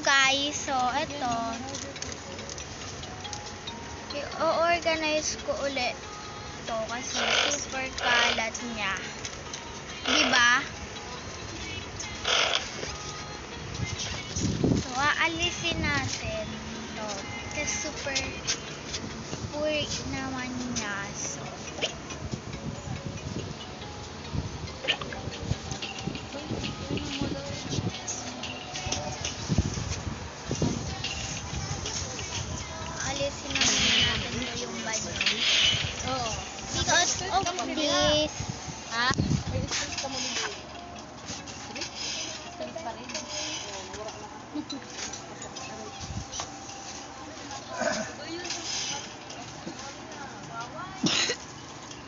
guys, so ito. I-organize ko ulit to kasi super kalat niya. Di ba? So, aalisin natin to. Kasi super poor naman niya. So,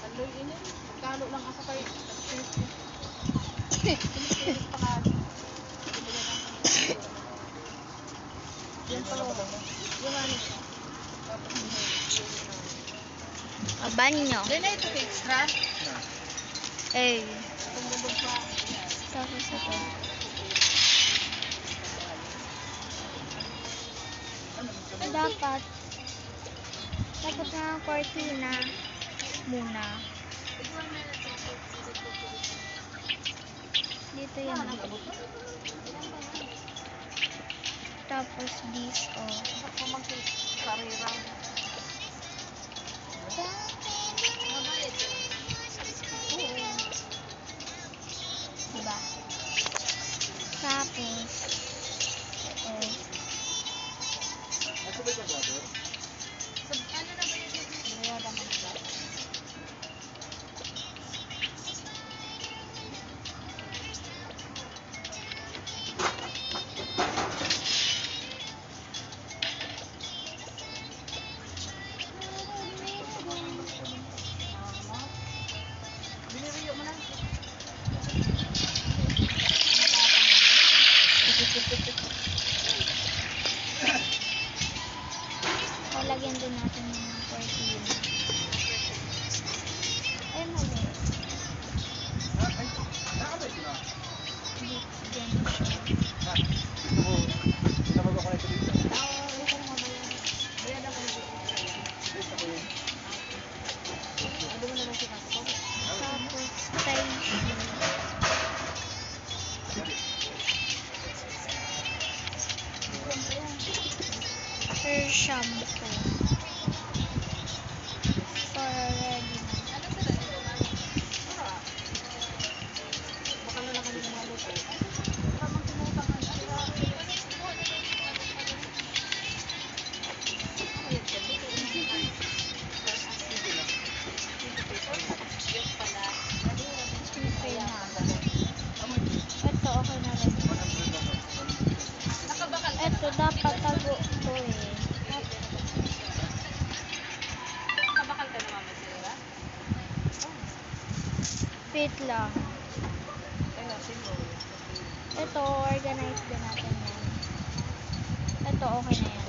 Taloy ini. Pagkalo lang ako kay Yan pa Yung ano. A banyo. Then ito extra. Eh, tapos ito. Dapat, dapat na ang cortina muna. Dito yan. Tapos this, oh. Ako 頑張れ。shampoo. For already Wait lang. Ito, organize din natin yan. Ito, okay na yan.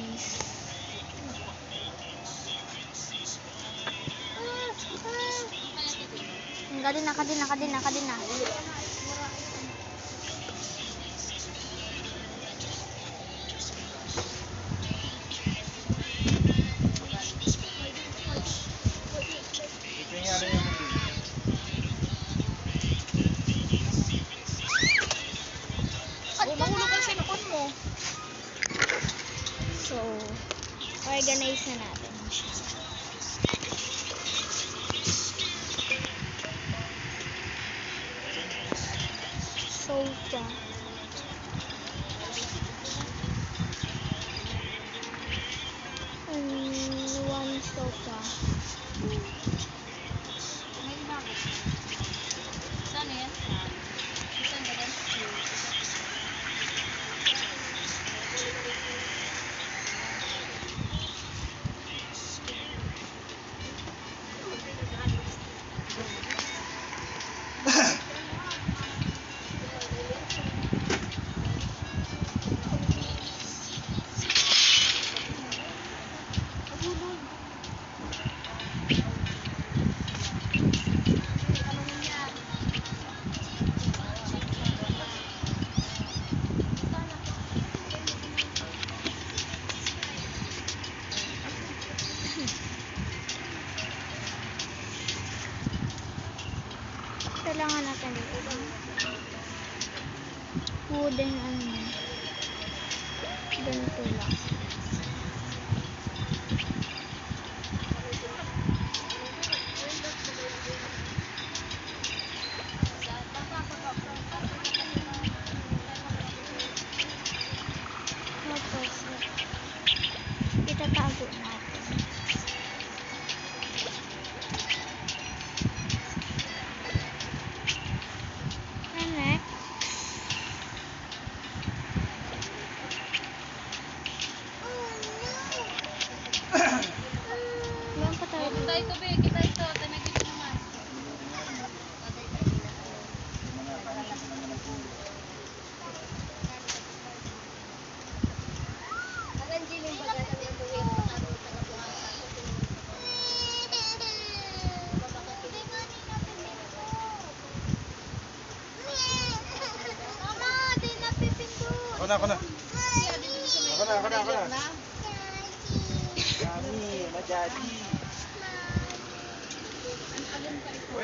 Guys. Ah, ah. Kadun na, kadun na,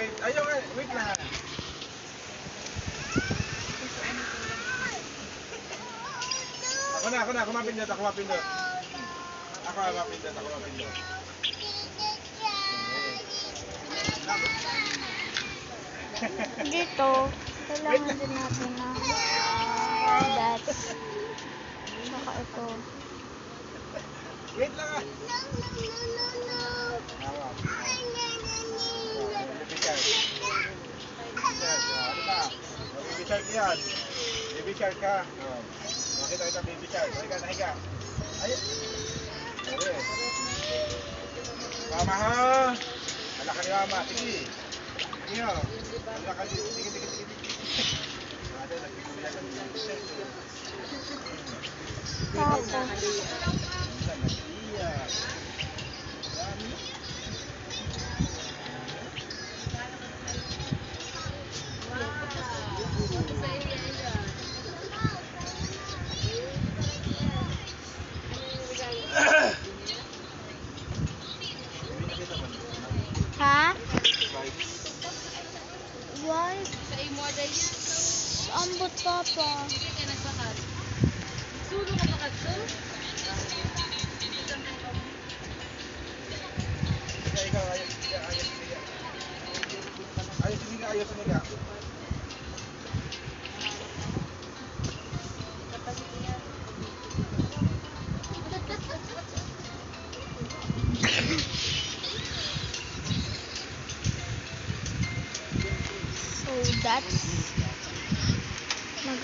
Wait, ayaw. Wait lang. Ako na, ako na. Ako mapindot, ako mapindot. Ako mapindot, ako mapindot. Dito, kailangan din natin na dots. Saka ito. Wait lang ah. Awa. Baby shark. Baby shark. Baby shark yan. Baby shark ka. Oh. Makita kita baby shark. Nahiga, nahiga. Ay. Okay. Mama ha. Ala ka ni mama. Sige. Sige ho. Ala ka. Sige, sige, sige. sige. Ada nagpipilihan ng baby shark. Tapos, Iya.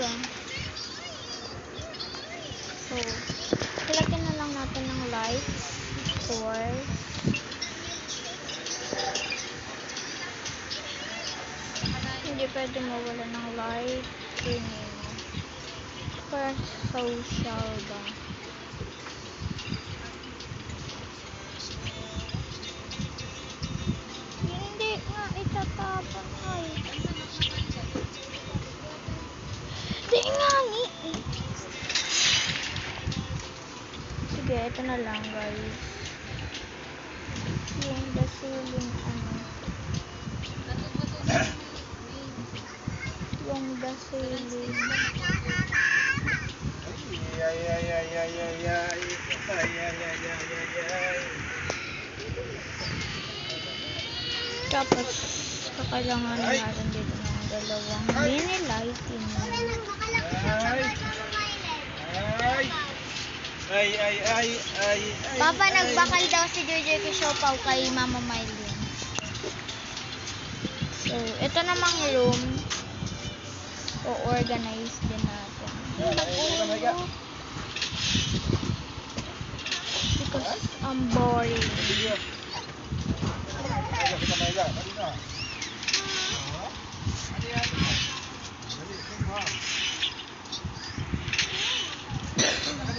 Maga. So, ilagyan na lang natin ng lights for hindi pwede mawala ng light. Tingin for social ba? Hindi nga itatapon ay ito na lang guys. Yung gasoline ano? Yung gasoline ay ay ay! ay ay ay ay ay ay ay ay ay tapos kakailangan natin dito ng dalawang mini lighting. Ay! Ay! Ay, ay, ay, ay, ay. Papa, ay. nagbakal daw si Jojo Kishopaw kay Mama Mylene. So, ito namang room. O-organize din natin. Because I'm boring.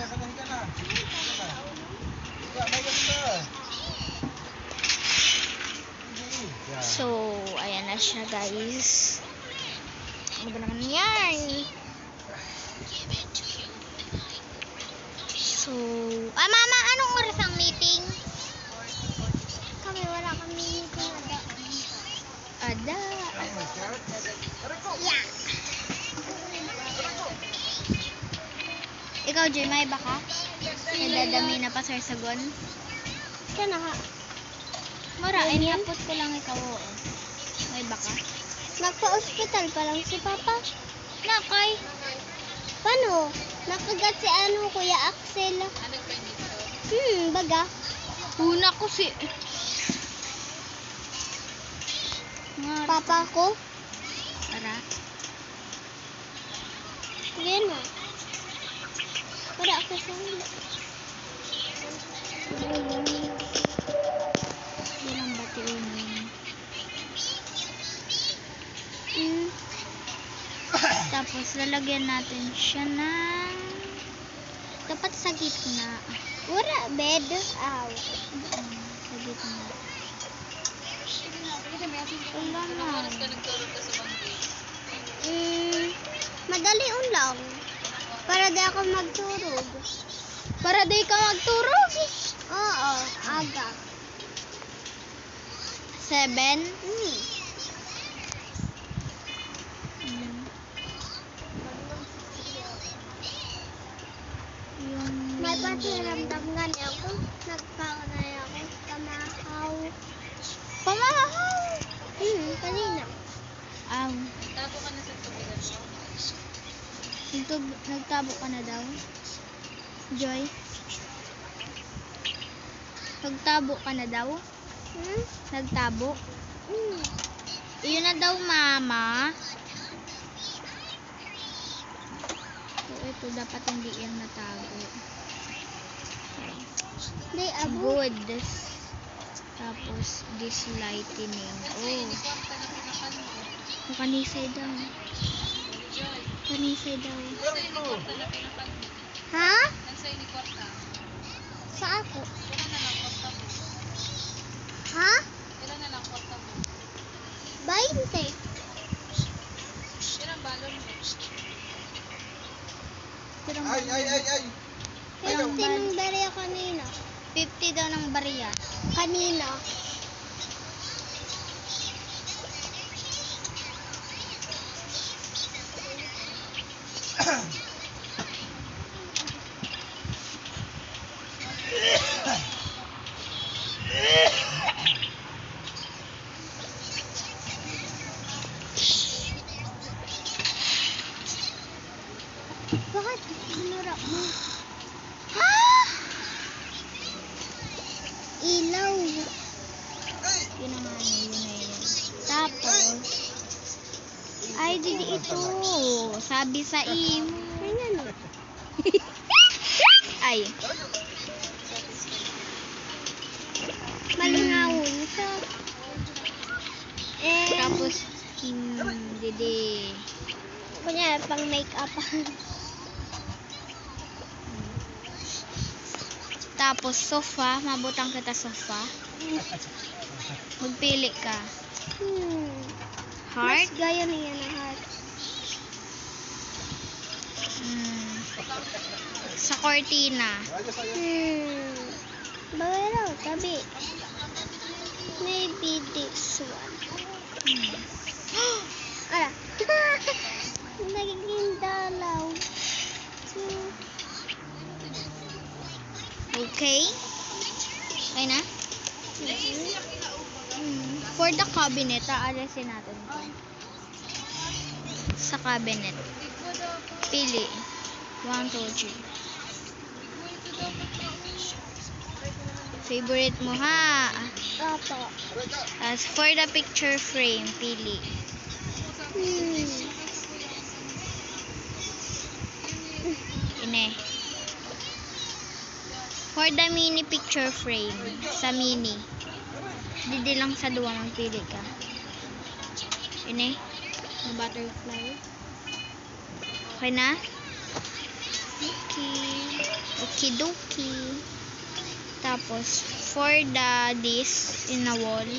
So, ayan na siya guys. Ano ba naman yan? So, ah mama, anong oras ang meeting? Kami, wala kami meeting. Ada. Ada. Yeah. Ikaw, Joy, may baka? Nadadami na pa sa sagon? Sana ka. Mara, ay niyapot ko lang ikaw, oo. May baka? Nagpa-hospital pa lang si Papa. Nakay. Paano? Nakagat si ano, Kuya Axel. Hmm, baga. Una ko si... Papa ko. Para. Yan na. Para ako sa Hmm. Tapos, lalagyan natin siya ng... Dapat sa gitna. Wala, bed. Aw. Mm, sa gitna. Wala na. Hmm. Madali lang. Para di ako magturog. Para di ka magturog. Oo, aga. Seven. Hmm. Mm. Yung... May patiramdam nga niya ako. Nagkakanay ako. Kamahaw. Pamahaw! Hmm, kanina. Aw. Nagtub nagtabo ka na daw? Joy? Nagtabo ka na daw? Hmm? Nagtabo? Hmm. Iyon na daw, mama. So, ito dapat hindi yan natago. Di, abo. Good. Tapos, this lightening. Oh. Makanisay daw. Kanisay daw. Ha? Sa ako. Ha? 20. Pero Ay, ay, ay, ay. 50 ng barya kanina. 50 daw ng bariya. Kanina. Sinura mo. Ha? Ilaw. Yun na nga, yun na yun. Tapos, ay, didi ito. Sabi sa imo. Ay, Malingawon siya. Eh, tapos, hmm, didi. kunya pang make-up. Tapos, sofa. Mabutang kita sofa. Magpili ka. hmm. Heart? Mas gaya na yan ang heart. Hmm. Sa cortina. Hmm. Bagay raw, tabi. Maybe this one. Hmm. Okay? Okay na? For the cabinet, aalisin natin to. Sa cabinet. Pili. 1, 2, 3. Favorite mo ha. Opo. As for the picture frame, pili. Hmm. Ine. For the mini picture frame, sa mini. Didi lang sa duwa magpili ka. Ine. Na butterfly. Okay na? Okay. Okay dokie. Tapos, for the this in a wall,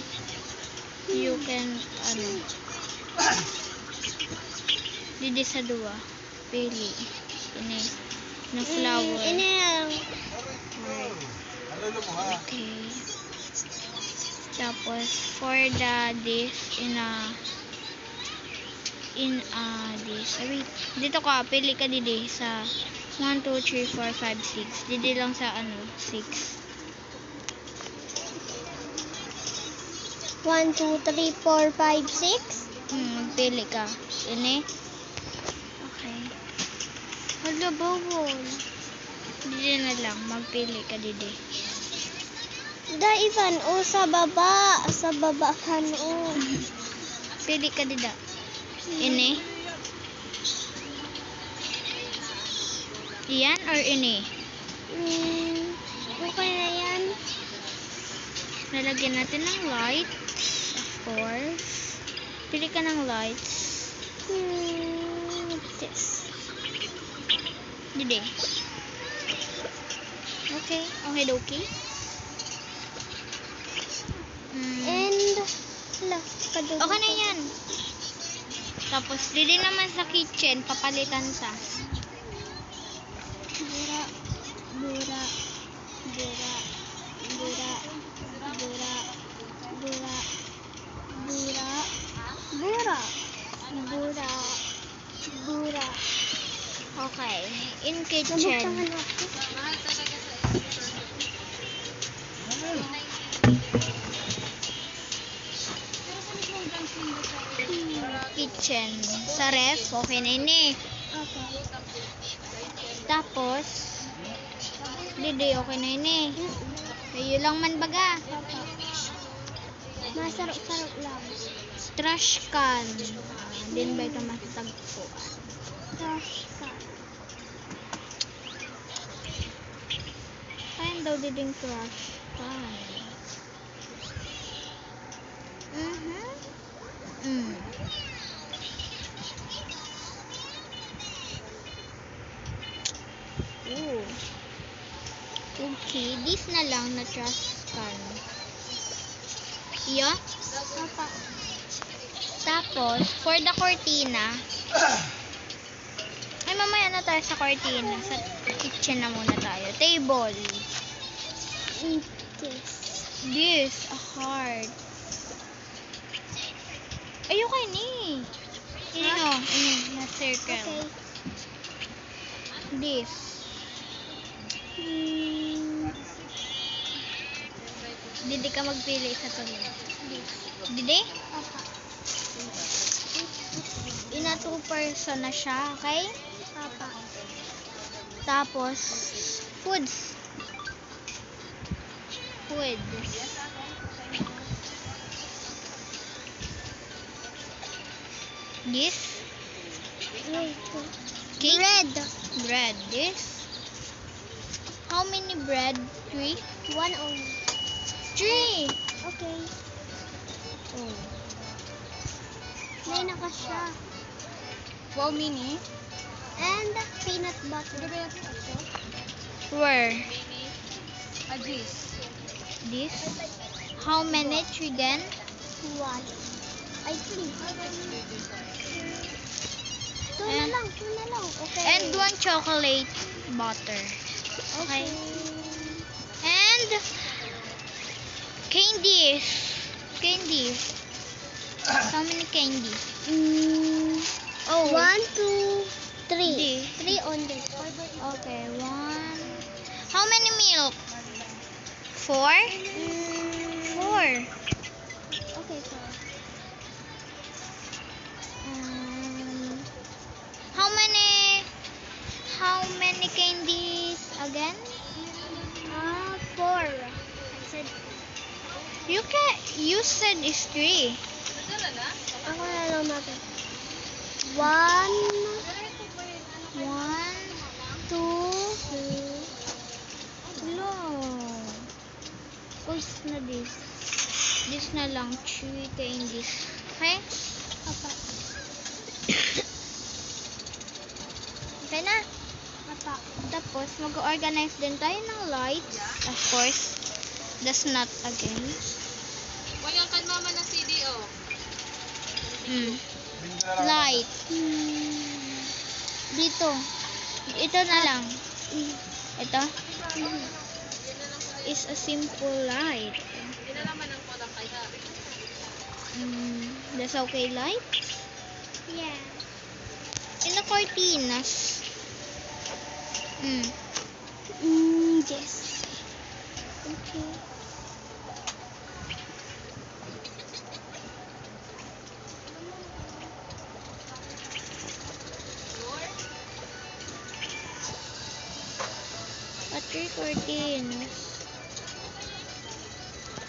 you can, ano, didi sa duwa. Pili. Ine. Na flower. Mm, ini lang. Ano mo ha? Okay. Tapos, for the this in a in a this. Wait. Dito ka, pili ka didi sa 1, 2, 3, 4, 5, 6. Didi lang sa ano, 6. One, two, three, four, five, six. Hmm, pili ka. Ini. Okay. Hala, bawal. Didi na lang, magpili ka didi. Da, Ivan, o sa baba. Sa baba ka no. Pili ka dida. Ini. Iyan or ini? Hmm, okay na yan. Lalagyan natin ng lights. Of course. Pili ka ng lights. Hmm, this. Didi. Okay. Okay, okay. Mm. And, hala, kadugtong. Okay na yan. Tapos, didi naman sa kitchen, papalitan sa. Bura, bura, bura, bura, bura, bura, bura, bura, bura, bura. Okay. In kitchen. Kitchen. Sa ref, okay na yun eh. Opo. Tapos, didi, okay na yun eh. Lang man baga. Masarap-sarap lang. Trash can. Din ba ito matatagpuan? Trash can. Kaya daw diding trash can. Mhm. Mm. Ooh. Okay, this na lang na trash can. Iya? Opo. Tapos, for the cortina, ay mamaya na tayo sa cortina. Sa kitchen na muna tayo. Table. This. This, a heart. Ayoko ni. Ini no, ini, na circle. Okay. This. Hmm, Didi ka magpili sa tuloy. Didi? Opo. Ina two person na siya, okay? Opo. Tapos, foods. Foods. This, cake. Bread. Bread. This. How many bread? Three? One only. Three. Okay. Oh. May naka siya. Wow, mini. And peanut butter. Where? Ajis. This. How many? Three again? One. Ay, three. Two na lang. Two na lang. Okay. And one chocolate butter. Okay. And candies. Candy. How many candy? Mm, Oh. one, two, three. Three. Three only. Okay, one. How many milk? Four? Mm, Four. okay. ito. Um, how many how many candies again? Ah, four. You can you said is three. ako na lang natin. One, One, two, no. Course na this. This na lang three candies. Okay? apat. Okay na. Apat. Tapos, mag-organize din tayo ng lights. Of course, that's not again. Walang kan mama ng CDO. Mm. Light. Dito. Ito na lang. Ito is a simple light. Mm, that's okay light. Yeah. In the cortinas. Mm. Mm, yes. Okay. A.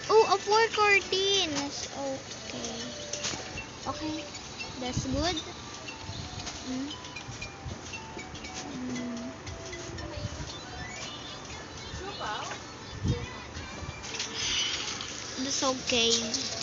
Oh, a four cortinas. Okay. Okay. That's good. Mm. That's okay.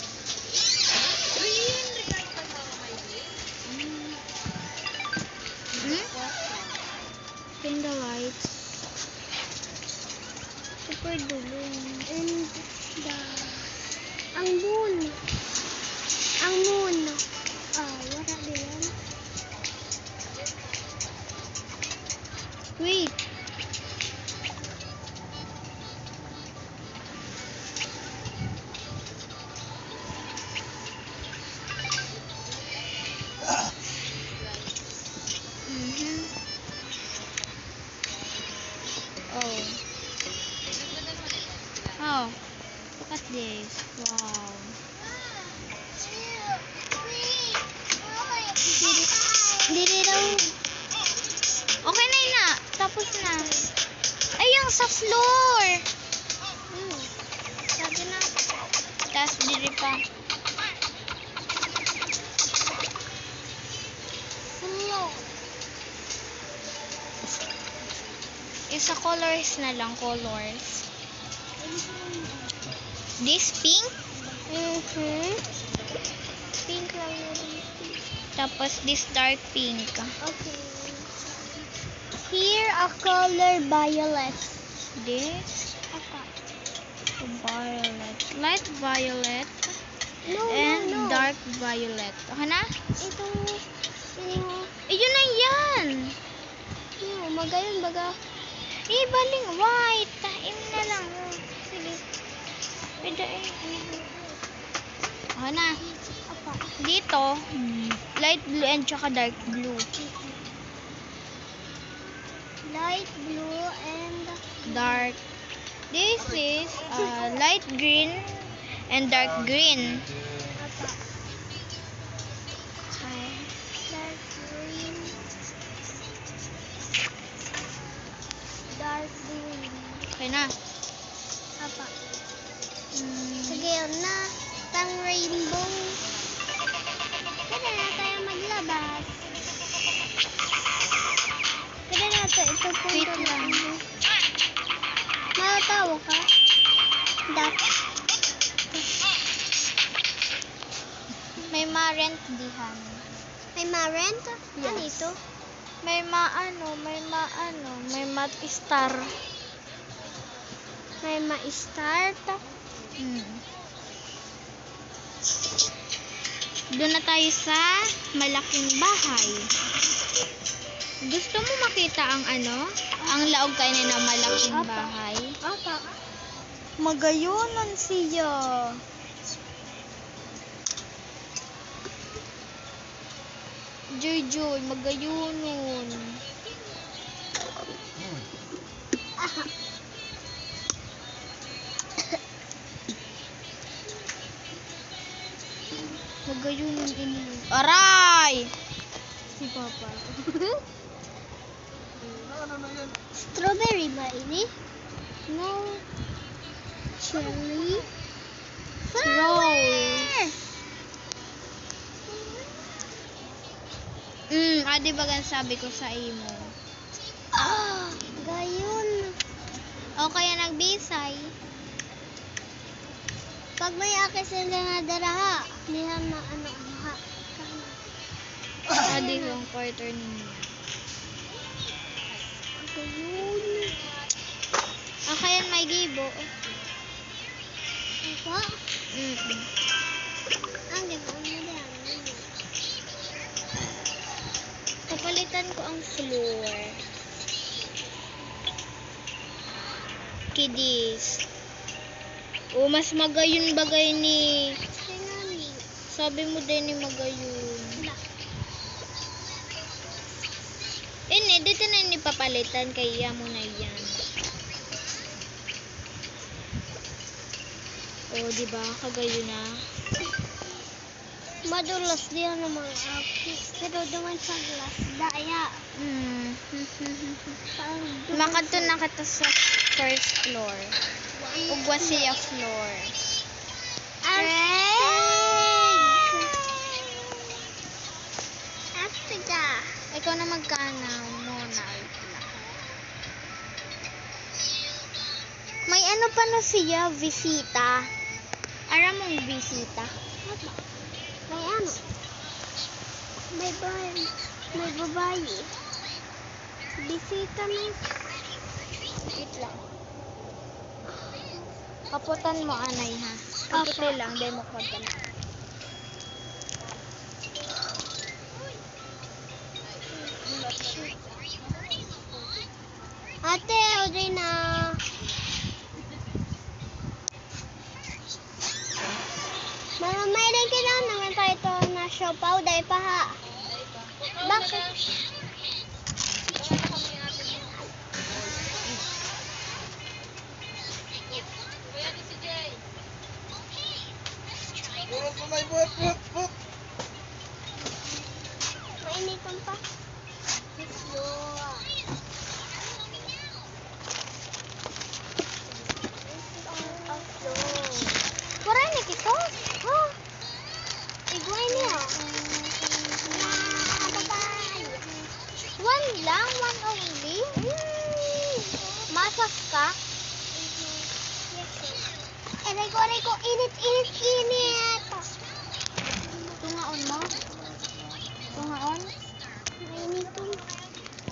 Colors. This pink. Mm-hmm. Pink lang na. Tapos this dark pink. Okay. Here a color violet. This Apa? violet. Light violet. No, and no, no. dark violet. Okay na? Ito, yung, Eh, yun na yan. yung, magayon baga. Eh, baling white. Lang. Sige. Pwede eh. Okay na. Dito, light blue and tsaka dark blue. Light blue and Dark. This is uh, light green and. Dark green. Okay na. Apa? Mm, Sige, yun na. Pang rainbow. Kada na tayo maglabas. Kada na ito, ito Wait lang. Matatawa ka? Dak. may ma-rent dihan. May ma-rent? Ano Yes. ito? May ma-ano, may ma-ano, may mat-star. May ma-start? Hmm. Doon na tayo sa malaking bahay. Gusto mo makita ang ano? Ang laog kayo na malaking Apa. bahay? Apa? Magayonan siya. Joy Joy, magayonon. Hmm. Aha. Magayon yung ini. Aray! Si Papa. Strawberry ba ini? No. Cherry. Flower. Mm, ah, di ba gan sabi ko sa imo? Ah, gayon. O kaya nagbisay. Pag may akis sila na daraha, niha na ano ano ha. Di yung quarter ninyo. Gayon. Ah, kaya may gibo. Apa? Mm Ang gano'n mo din. Papalitan ko ang floor. Kidis. O, mas magayon bagay ni... Sabi mo din ni magayon. Ini, dito na ni papalitan kaya mo na yan. O, di ba? Kagayo na. Madulas din ang mga akis. Pero duman sa glass, daya. Hmm. Parang Makadto na kita sa first floor. Ugwa siya floor. Ikaw na magkana mo na. May ano pa na siya, bisita. Aram mong bisita. May ano? May babae. May babae. Bisita na. Wait lang. Kaputan mo, anay, ha? Kaputi lang, dahil mo Masas ka? Aray ko, aray ko. Init, init, init. Tungaon mo? Tungaon? Mainit to.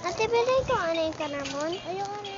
Ate, pwede ko ano yung kanamon? Ayaw ano